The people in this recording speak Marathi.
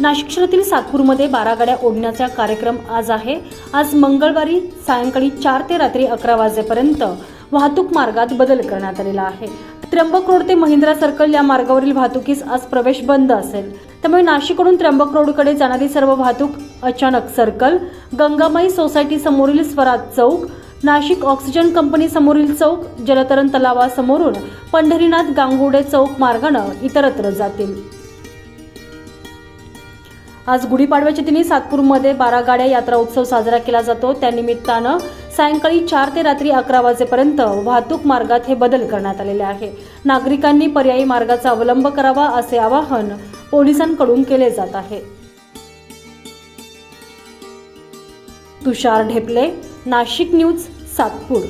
नाशिक शहरातील सातपूरमध्ये बारा गाड्या ओढण्याचा कार्यक्रम आज आहे. आज मंगळवारी सायंकाळी चार ते रात्री अकरा वाजेपर्यंत वाहतूक मार्गात बदल करण्यात आलेला आहे. त्र्यंबक रोड ते महिंद्रा सर्कल या मार्गावरील वाहतुकीस आज प्रवेश बंद असेल. त्यामुळे नाशिककडून त्र्यंबक रोडकडे जाणारी सर्व वाहतूक अचानक सर्कल. गंगामाई सोसायटी समोरील स्वराज चौक नाशिक ऑक्सिजन कंपनी समोरील चौक जलतरण तलावासमोरून पंढरीनाथ गांगुडे चौक मार्गानं इतरत्र जातील. आज गुढीपाडव्याच्या दिनी सातपूरमध्ये बारा गाड्या यात्रा उत्सव साजरा केला जातो. त्यानिमित्तानं सायंकाळी चार ते रात्री अकरा वाजेपर्यंत वाहतूक मार्गात हे बदल करण्यात आलेले आहे. नागरिकांनी पर्यायी मार्गाचा अवलंब करावा असे आवाहन पोलिसांकडून केले जात आहे. तुषार ढेपले नाशिक न्यूज सातपूर.